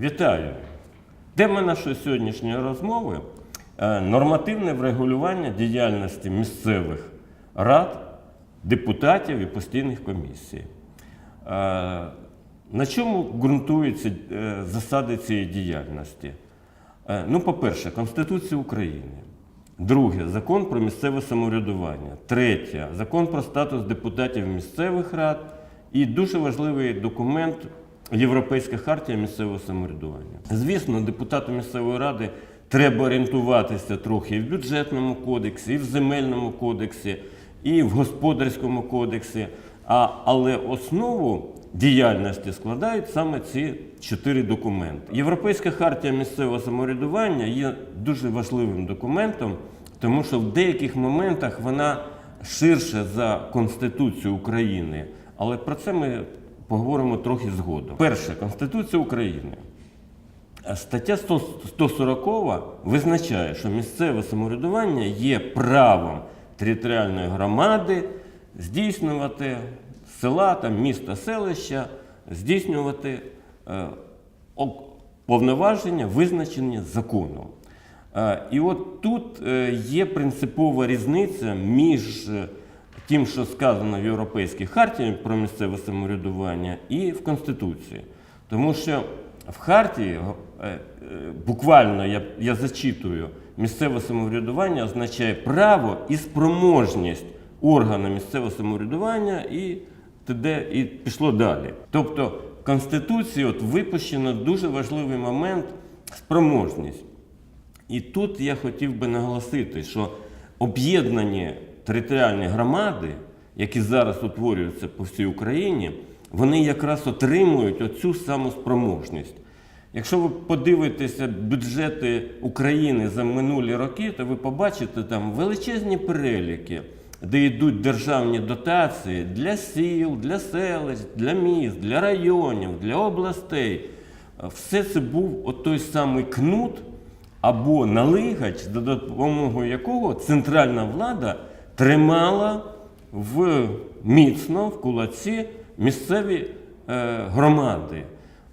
Вітаю! Тема нашої сьогоднішньої розмови е, нормативне врегулювання діяльності місцевих рад, депутатів і постійних комісій. Е, На чому ґрунтуються е, засади цієї діяльності? Ну, по-перше, Конституція України. Друге закон про місцеве самоврядування. Третє закон про статус депутатів місцевих рад. І дуже важливий документ Європейська хартія місцевого самоврядування. Звісно, депутату місцевої ради треба орієнтуватися трохи і в бюджетному кодексі, і в земельному кодексі, і в господарському кодексі. А, але основу діяльності складають саме ці чотири документи. Європейська хартія місцевого самоврядування є дуже важливим документом, тому що в деяких моментах вона ширша за Конституцію України. Але про це ми поговоримо трохи згодом. Перше, Конституція України. Стаття 140 визначає, що місцеве самоврядування є правом територіальної громади здійснювати села, там, міста, селища, здійснювати е, повноваження, визначені законом. Е, І от тут е, є принципова різниця між тим, що сказано в Європейській хартії про місцеве самоврядування, і в Конституції. Тому що в хартії е, е, буквально я, я зачитую, місцеве самоврядування означає право і спроможність органу місцевого самоврядування і т.д. і пішло далі. Тобто в Конституції от випущено дуже важливий момент спроможність. І тут я хотів би наголосити, що об'єднані територіальні громади, які зараз утворюються по всій Україні, вони якраз отримують оцю саму спроможність. Якщо ви подивитеся бюджети України за минулі роки, то ви побачите там величезні переліки, де йдуть державні дотації для сіл, для селищ, для міст, для районів, для областей. Все це був той самий кнут або налигач, за допомогою якого центральна влада тримала в міцно в кулаці місцеві е, громади.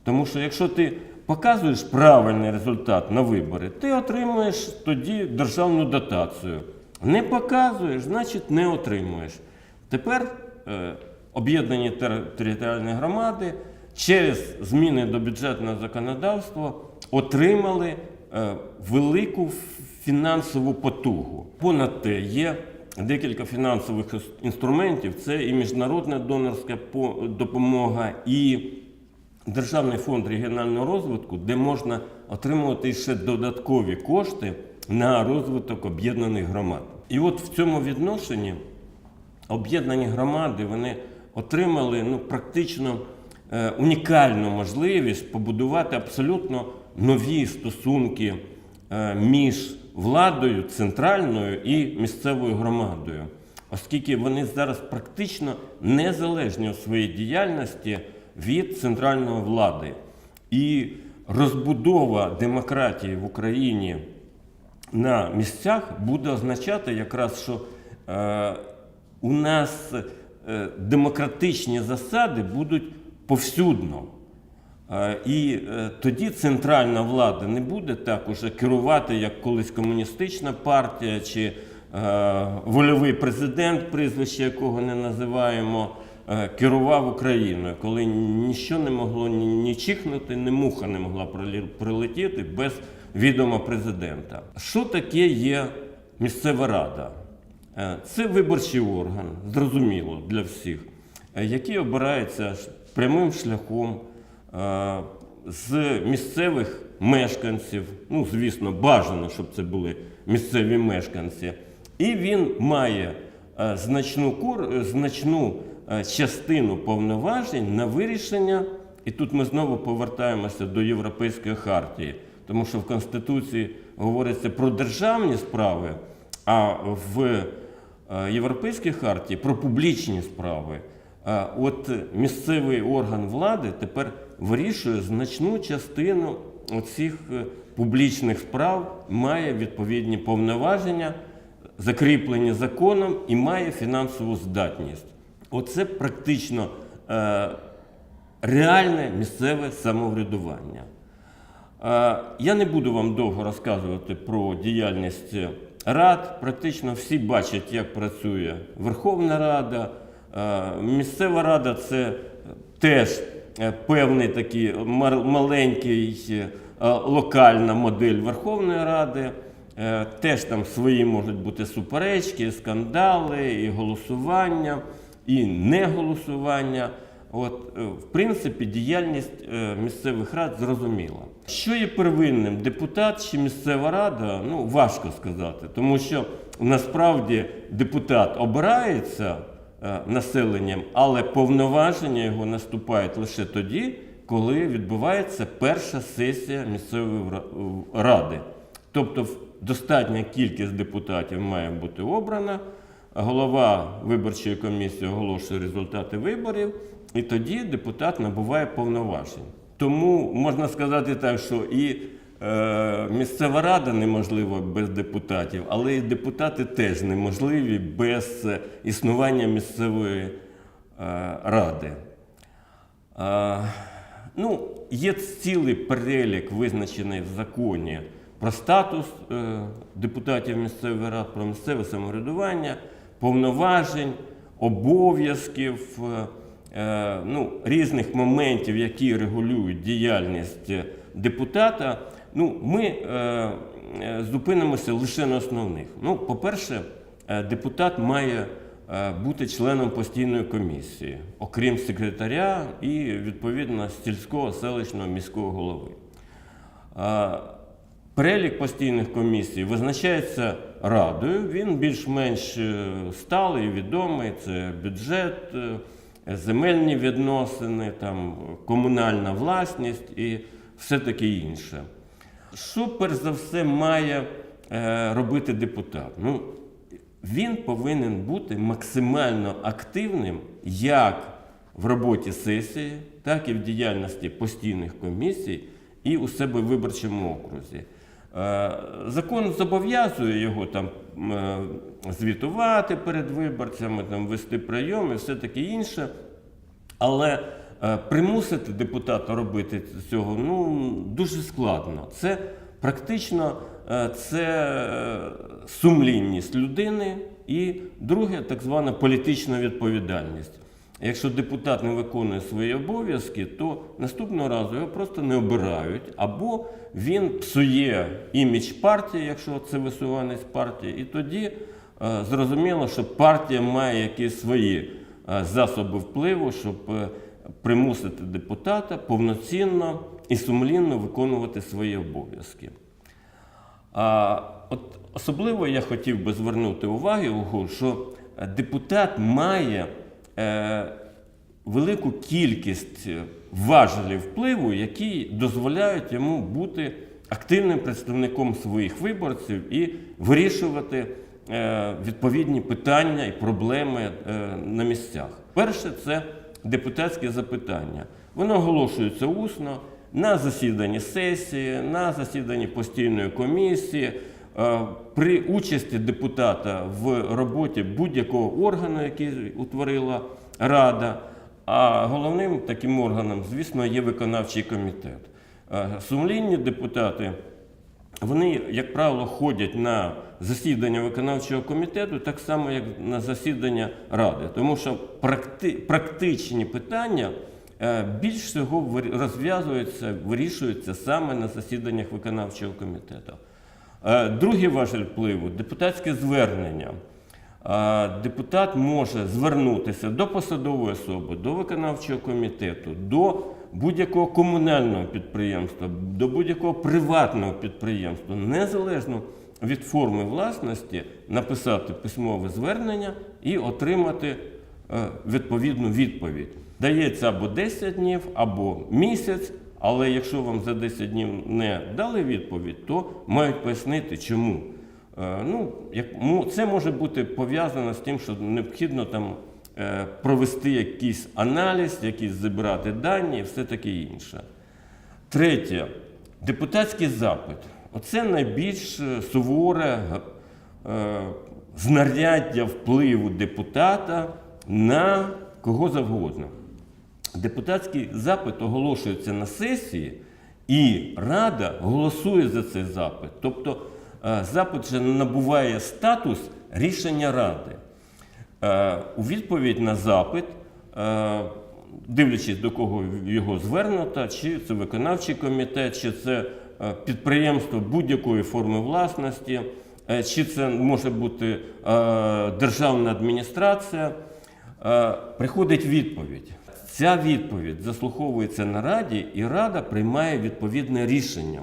Тому що якщо ти показуєш правильний результат на вибори, ти отримуєш тоді державну дотацію. Не показуєш, значить не отримуєш. Тепер е, об'єднані тер- територіальні громади через зміни до бюджетного законодавства отримали е, велику фінансову потугу. Понад те, є декілька фінансових інструментів: це і міжнародна донорська допомога, і Державний фонд регіонального розвитку, де можна отримувати ще додаткові кошти на розвиток об'єднаних громад. І от в цьому відношенні об'єднані громади вони отримали ну, практично е, унікальну можливість побудувати абсолютно нові стосунки е, між владою центральною і місцевою громадою, оскільки вони зараз практично незалежні у своїй діяльності від центральної влади. І розбудова демократії в Україні на місцях буде означати якраз, що е, у нас е, демократичні засади будуть повсюдно. Е, І е, тоді центральна влада не буде так уже керувати, як колись комуністична партія чи е, вольовий президент, прізвище якого не називаємо, керував Україною, коли нічого не могло ні, чихнути, ні муха не могла прилетіти без відома президента. Що таке є місцева рада? Це виборчий орган, зрозуміло для всіх, який обирається прямим шляхом з місцевих мешканців. Ну, звісно, бажано, щоб це були місцеві мешканці. І він має е, значну, кор- е, значну е, частину повноважень на вирішення. І тут ми знову повертаємося до Європейської хартії, тому що в Конституції говориться про державні справи, а в е, Європейській хартії про публічні справи. От місцевий орган влади тепер вирішує значну частину оцих е, публічних справ, має відповідні повноваження, закріплені законом і має фінансову здатність. Оце практично е, реальне місцеве самоврядування. Е, Я не буду вам довго розказувати про діяльність рад. Практично всі бачать, як працює Верховна Рада. Е, Місцева рада це теж е, певний такий маленький е, локальна модель Верховної Ради. Теж там свої можуть бути суперечки, скандали, і голосування, і неголосування. От, е, в принципі, діяльність місцевих рад зрозуміла. Що є первинним, депутат чи місцева рада, ну важко сказати, тому що насправді депутат обирається населенням, але повноваження його наступають лише тоді, коли відбувається перша сесія місцевої ради. Тобто достатня кількість депутатів має бути обрана, голова виборчої комісії оголошує результати виборів, і тоді депутат набуває повноважень. Тому можна сказати так, що і е, місцева рада неможлива без депутатів, але і депутати теж неможливі без е, існування місцевої е, ради. Ну, є цілий перелік, визначений в законі про статус е, депутатів місцевих рад, про місцеве самоврядування, повноважень, обов'язків, е, е, ну, різних моментів, які регулюють діяльність е, депутата. Ну, ми е, е, зупинимося лише на основних. Ну, по-перше, е, депутат має е, бути членом постійної комісії, окрім секретаря і відповідно сільського селищного міського голови. Перелік постійних комісій визначається радою. Він більш-менш сталий, відомий. Це бюджет, земельні відносини, там, комунальна власність і все таке інше. Що перш за все має е, робити депутат? Ну, він повинен бути максимально активним як в роботі сесії, так і в діяльності постійних комісій і у себе в виборчому окрузі. Е, Закон зобов'язує його там е, звітувати перед виборцями, там вести прийом і все таке інше. Але примусити депутата робити цього ну, дуже складно. Це практично е, це е, сумлінність людини і друге, так звана політична відповідальність. Якщо депутат не виконує свої обов'язки, то наступного разу його просто не обирають, або він псує імідж партії, якщо це висуванець партії, і тоді е, зрозуміло, що партія має якісь свої е, засоби впливу, щоб е, примусити депутата повноцінно і сумлінно виконувати свої обов'язки. А от особливо я хотів би звернути увагу, що депутат має е, велику кількість важелів впливу, які дозволяють йому бути активним представником своїх виборців і вирішувати е, відповідні питання і проблеми е, на місцях. Перше це депутатське запитання. Воно оголошується усно на засіданні сесії, на засіданні постійної комісії, е, при участі депутата в роботі будь-якого органу, який утворила Рада. А головним таким органом, звісно, є виконавчий комітет. Е, Сумлінні депутати вони, як правило, ходять на засідання виконавчого комітету так само, як на засідання ради, тому що практи- практичні питання е, більш всього розв'язуються, вирішуються саме на засіданнях виконавчого комітету. Е, Другий важель впливу депутатське звернення. Е, Депутат може звернутися до посадової особи, до виконавчого комітету, до будь-якого комунального підприємства, до будь-якого приватного підприємства, незалежно від форми власності, написати письмове звернення і отримати е, відповідну відповідь. Дається або 10 днів, або місяць, але якщо вам за 10 днів не дали відповідь, то мають пояснити, чому. Е, Ну, це може бути пов'язано з тим, що необхідно там провести якийсь аналіз, якісь зібрати дані і все таке інше. Третє депутатський запит. Оце найбільш е, суворе е, знаряддя впливу депутата на кого завгодно. Депутатський запит оголошується на сесії, І Рада голосує за цей запит. Тобто е, запит вже набуває статус рішення Ради. Е, У відповідь на запит, е, дивлячись до кого його звернуто, чи це виконавчий комітет, чи це е, підприємство будь-якої форми власності, чи це може бути державна адміністрація, приходить відповідь. Ця відповідь заслуховується на Раді, і Рада приймає відповідне рішення.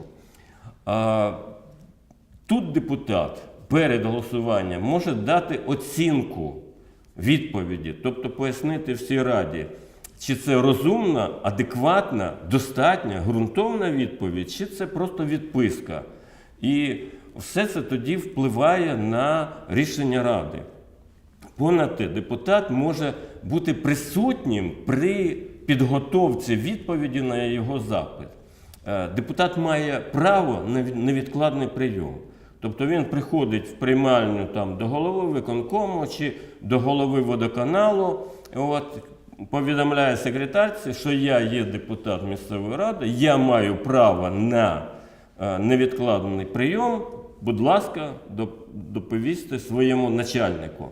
Тут депутат перед голосуванням може дати оцінку відповіді, тобто пояснити всій раді, чи це розумна, адекватна, достатня, ґрунтовна відповідь, чи це просто відписка. І все це тоді впливає на рішення ради. Понад те, депутат може бути присутнім при підготовці відповіді на його запит. Е, Депутат має право на від- невідкладний прийом. Тобто він приходить в приймальню там, до голови виконкому чи до голови водоканалу, от, повідомляє секретарці, що я є депутат місцевої ради, я маю право на е, невідкладний прийом. Будь ласка, доповісти своєму начальнику.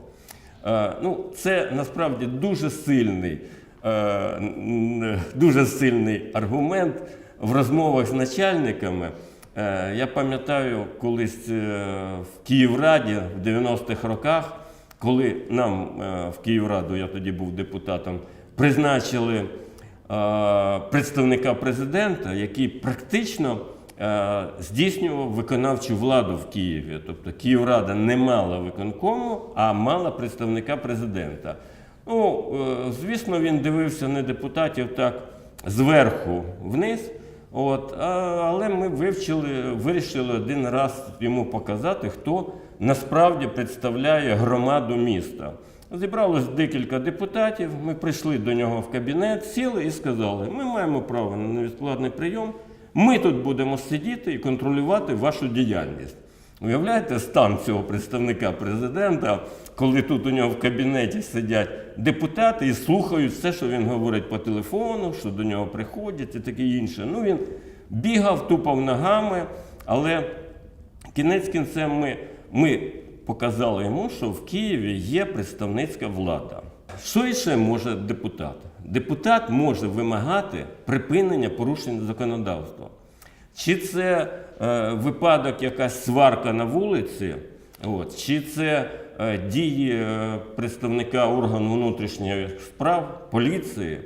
Е, Ну, це насправді дуже сильний, е, дуже сильний аргумент в розмовах з начальниками. Е, Я пам'ятаю колись е, в Київраді в 90-х роках, коли нам е, в Київраду, я тоді був депутатом, призначили представника президента, який практично здійснював виконавчу владу в Києві. Тобто Київрада не мала виконкому, а мала представника президента. Ну, звісно, він дивився не депутатів так зверху вниз. От, але ми вивчили, вирішили один раз йому показати, хто насправді представляє громаду міста. Зібралось декілька депутатів, ми прийшли до нього в кабінет, сіли і сказали: ми маємо право на невідкладний прийом, ми тут будемо сидіти і контролювати вашу діяльність. Уявляєте стан цього представника президента, коли тут у нього в кабінеті сидять депутати і слухають все, що він говорить по телефону, що до нього приходять і таке інше. Ну він бігав, тупав ногами, але кінець кінцем ми, ми показали йому, що в Києві є представницька влада. Що ще може депутат? Депутат може вимагати припинення порушень законодавства. Чи це е, випадок, якась сварка на вулиці, от, чи це е, дії е, представника органу внутрішніх справ, поліції,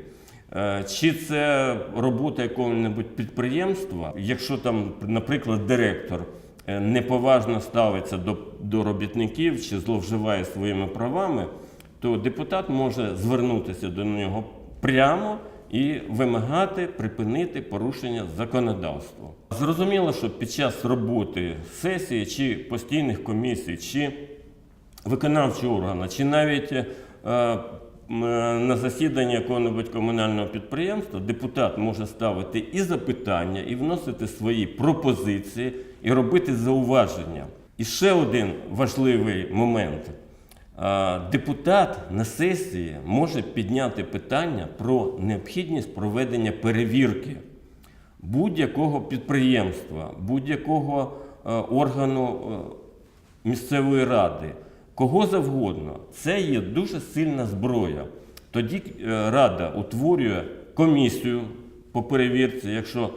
е, чи це робота якого-небудь підприємства, якщо там, наприклад, директор е, неповажно ставиться до, до робітників чи зловживає своїми правами, то депутат може звернутися до нього прямо і вимагати припинити порушення законодавства. Зрозуміло, що під час роботи сесії чи постійних комісій, чи виконавчого органу, чи навіть е, е, на засіданні якого-небудь комунального підприємства депутат може ставити і запитання, і вносити свої пропозиції, і робити зауваження. І ще один важливий момент. Депутат на сесії може підняти питання про необхідність проведення перевірки будь-якого підприємства, будь-якого е, органу е, місцевої ради, кого завгодно. Це є дуже сильна зброя. Тоді е, рада утворює комісію по перевірці, якщо,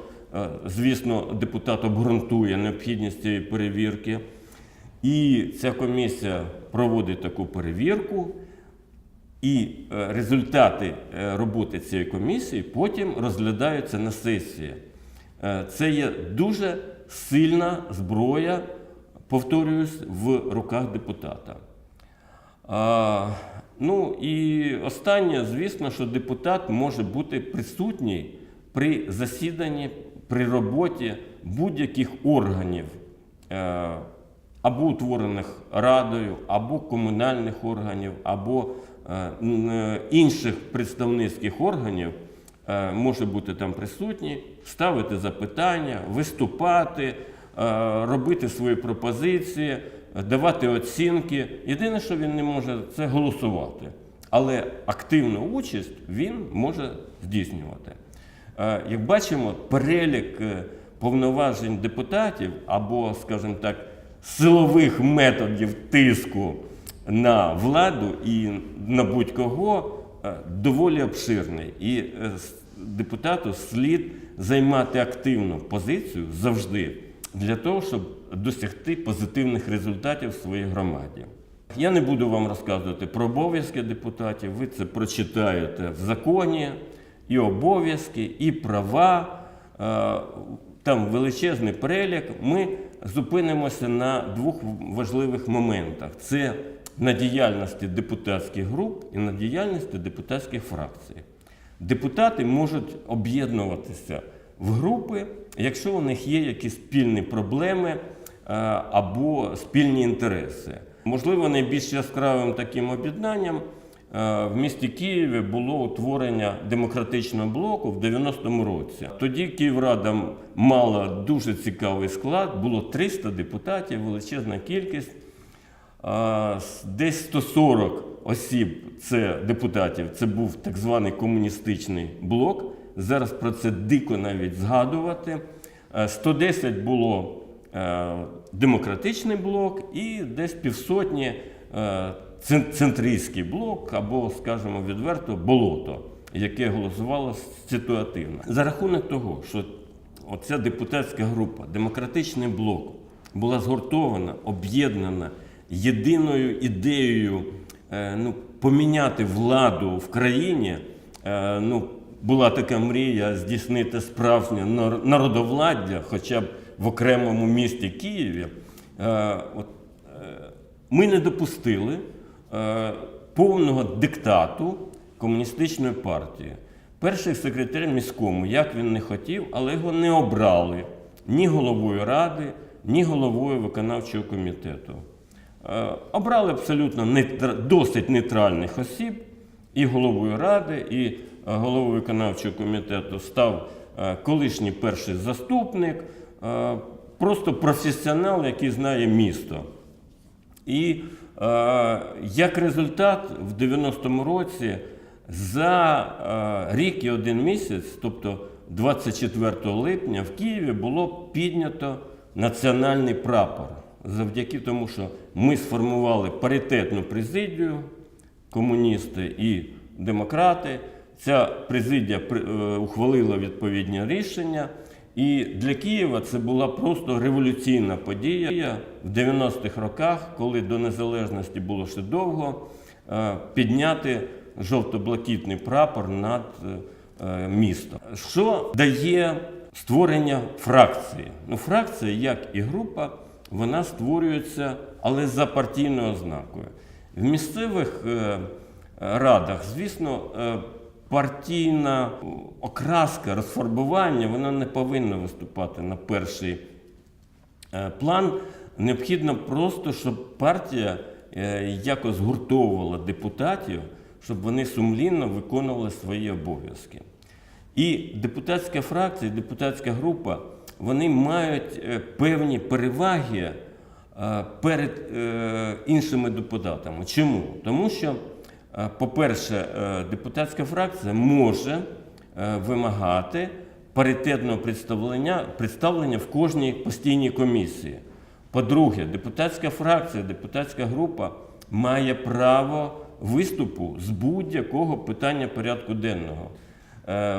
звісно, депутат обґрунтує необхідність цієї перевірки. І ця комісія проводить таку перевірку, і е, результати е, роботи цієї комісії потім розглядаються на сесії. Е, Це є дуже сильна зброя, повторююсь, в руках депутата. Ну і останнє, звісно, що депутат може бути присутній при засіданні, при роботі будь-яких органів, або утворених радою, або комунальних органів, або е, е, інших представницьких органів, е, може бути там присутній, ставити запитання, виступати, робити свої пропозиції, давати оцінки. Єдине, що він не може, це голосувати. Але активну участь він може здійснювати. Як бачимо, перелік повноважень депутатів або, скажімо так, силових методів тиску на владу і на будь-кого е, доволі обширний. І е, депутату слід займати активну позицію завжди для того, щоб досягти позитивних результатів в своїй громаді. Я не буду вам розказувати про обов'язки депутатів, ви це прочитаєте в законі, і обов'язки, і права. Е, Там величезний перелік. Ми зупинимося на двох важливих моментах: це на діяльності депутатських груп і на діяльності депутатських фракцій. Депутати можуть об'єднуватися в групи, якщо у них є якісь спільні проблеми е, або спільні інтереси. Можливо, найбільш яскравим таким об'єднанням в місті Києві було утворення демократичного блоку в 90-му році. Тоді Київрада мала дуже цікавий склад, було 300 депутатів, величезна кількість. Десь 140 осіб це депутатів. Це був так званий комуністичний блок. Зараз про це дико навіть згадувати. Е, 110 було е, демократичний блок і десь півсотні е, центристський блок, або, скажімо відверто, болото, яке голосувало ситуативно. За рахунок того, що оця депутатська група, демократичний блок, була згуртована, об'єднана єдиною ідеєю е, ну, поміняти владу в країні. Е, ну, була така мрія здійснити справжнє нар- народовладдя, хоча б в окремому місті Києві. Е, ми не допустили повного диктату комуністичної партії. Перший секретар міському, як він не хотів, але його не обрали ні головою ради, ні головою виконавчого комітету. Е, Обрали абсолютно нейтра- досить нейтральних осіб, і головою ради, і е, головою виконавчого комітету став е, колишній перший заступник, е, просто професіонал, який знає місто. І е, як результат, в 90-му році за е, рік і один місяць, тобто 24 липня, в Києві було піднято національний прапор. Завдяки тому, що ми сформували паритетну президію, комуністи і демократи. Ця президія е, ухвалила відповідні рішення. І для Києва це була просто революційна подія в 90-х роках, коли до незалежності було ще довго, е, підняти жовто-блакитний прапор над е, е, містом. Що дає створення фракції? Ну, фракція, як і група, вона створюється, але за партійною ознакою. В місцевих радах, звісно, партійна окраска, розфарбування, вона не повинна виступати на перший е, план. Необхідно просто, щоб партія е, якось гуртовувала депутатів, щоб вони сумлінно виконували свої обов'язки. І депутатська фракція, депутатська група, вони мають е, певні переваги перед іншими депутатами. Чому? Тому що, по-перше, е, депутатська фракція може е, вимагати паритетного представлення, представлення в кожній постійній комісії. По-друге, депутатська фракція, депутатська група має право виступу з будь-якого питання порядку денного. Е,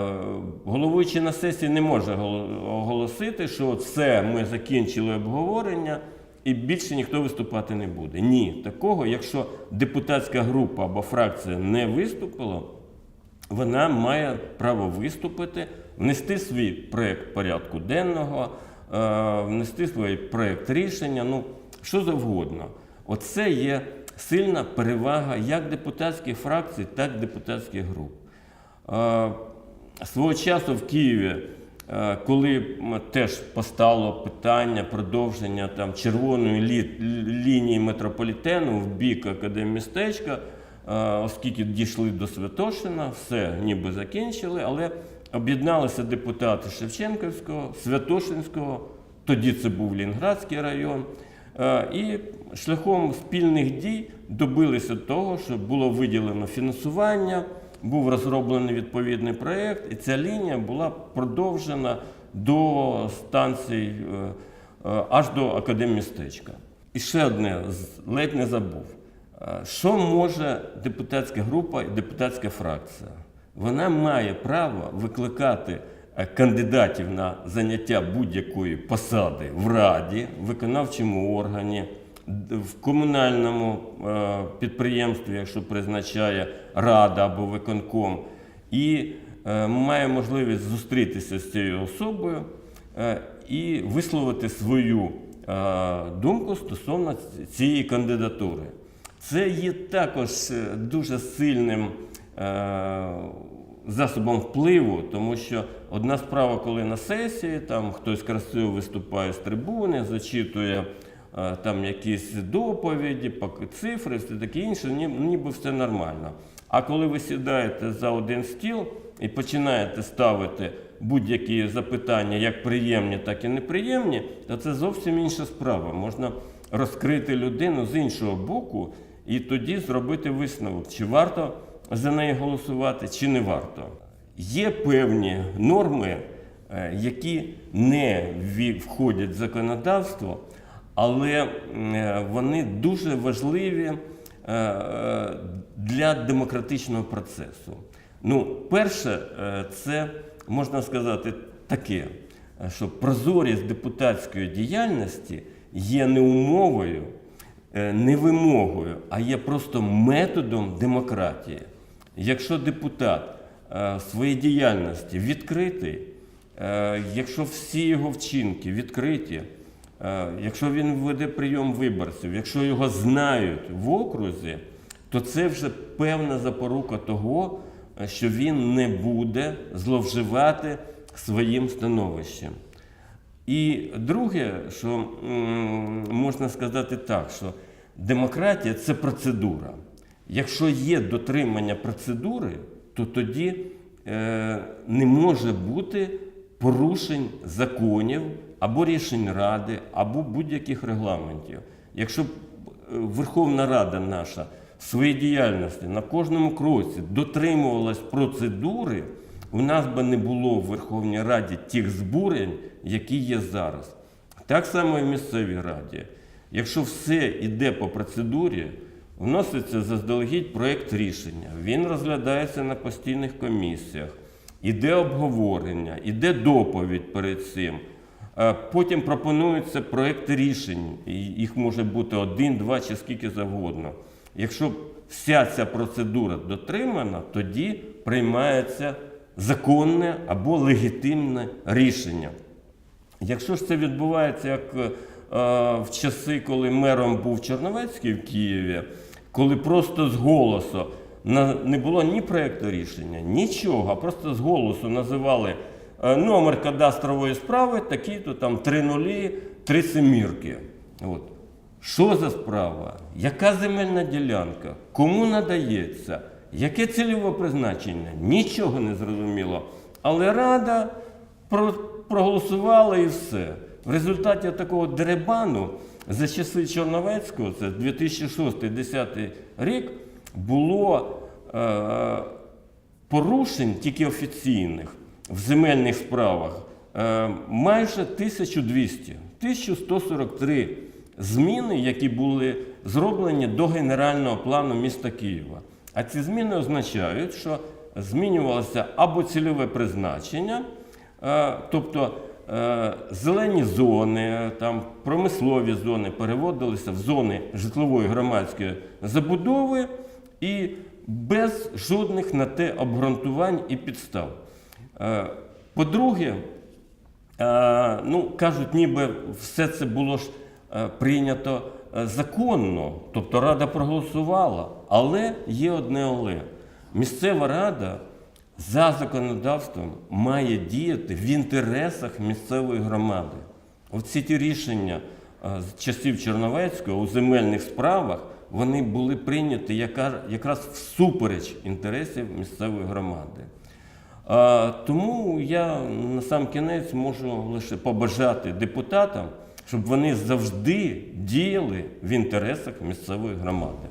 Головуючий на сесії не може голо- оголосити, що все, ми закінчили обговорення і більше ніхто виступати не буде. Ні, такого, якщо депутатська група або фракція не виступила, вона має право виступити, внести свій проєкт порядку денного, е, внести свій проєкт рішення, ну що завгодно. Оце є сильна перевага як депутатських фракцій, так і депутатських груп. Е, Свого часу в Києві, коли теж постало питання продовження там, червоної лі- лінії метрополітену в бік академмістечка, е, оскільки дійшли до Святошина, все ніби закінчили, але об'єдналися депутати Шевченківського, Святошинського, тоді це був Лінградський район. Е, І шляхом спільних дій добилися того, що було виділено фінансування, був розроблений відповідний проєкт, і ця лінія була продовжена до станцій, е, е, аж до академмістечка. І ще одне, ледь не забув. Е, Що може депутатська група і депутатська фракція? Вона має право викликати кандидатів на заняття будь-якої посади в раді, в виконавчому органі, в комунальному е, підприємстві, якщо призначає рада або виконком, і е, має можливість зустрітися з цією особою е, і висловити свою думку стосовно цієї кандидатури. Це є також дуже сильним засобом впливу, тому що одна справа, коли на сесії там хтось красиво виступає з трибуни, зачитує там якісь доповіді, цифри, все таке інше, ніби все нормально. А коли ви сідаєте за один стіл і починаєте ставити будь-які запитання, як приємні, так і неприємні, то це зовсім інша справа. Можна розкрити людину з іншого боку і тоді зробити висновок, чи варто за неї голосувати, чи не варто. Є певні норми, е, які не входять в законодавство, але е, вони дуже важливі е, е, для демократичного процесу. Ну, перше, це можна сказати таке, що прозорість депутатської діяльності є не умовою, не вимогою, а є просто методом демократії. Якщо депутат своїй діяльності відкритий, якщо всі його вчинки відкриті, якщо він веде прийом виборців, якщо його знають в окрузі, то це вже певна запорука того, е, що він не буде зловживати своїм становищем. І друге, що можна сказати так, що демократія це процедура. Якщо є дотримання процедури, то тоді е, не може бути порушень законів або рішень Ради, або будь-яких регламентів. Якщо е, Верховна Рада наша в своїй діяльності на кожному кроці дотримувалась процедури, у нас би не було в Верховній Раді тих збурень, які є зараз. Так само і в місцевій раді. Якщо все йде по процедурі, вноситься заздалегідь проєкт рішення, він розглядається на постійних комісіях, іде обговорення, іде доповідь перед цим. Е, Потім пропонуються проекти рішень, їх може бути один, два чи скільки завгодно. Якщо вся ця процедура дотримана, тоді приймається законне або легітимне рішення. Якщо ж це відбувається як е, в часи, коли мером був Черновецький в Києві, коли просто з голосу не було ні проєкту рішення, нічого, просто з голосу називали номер кадастрової справи, такі-то там три нулі, три семірки. От. Що за справа? Яка земельна ділянка? Кому надається? Яке цільове призначення? Нічого не зрозуміло. Але Рада про- проголосувала і все. В результаті такого деребану за часи Чорновецького, це 2006-2010 рік, було е, порушень тільки офіційних в земельних справах е, майже 1200, 1143 зміни, які були зроблені до генерального плану міста Києва. А ці зміни означають, що змінювалося або цільове призначення, е, тобто е, зелені зони, там промислові зони переводилися в зони житлової громадської забудови і без жодних на те обґрунтувань і підстав. Е, По-друге, Е, ну, кажуть, ніби все це було ж е, прийнято законно, тобто Рада проголосувала. Але є одне але. Місцева рада за законодавством має діяти в інтересах місцевої громади. Оці ті рішення з часів Черновецького у земельних справах вони були прийняті якраз всупереч інтересів місцевої громади. Тому я на сам кінець можу лише побажати депутатам, щоб вони завжди діяли в інтересах місцевої громади.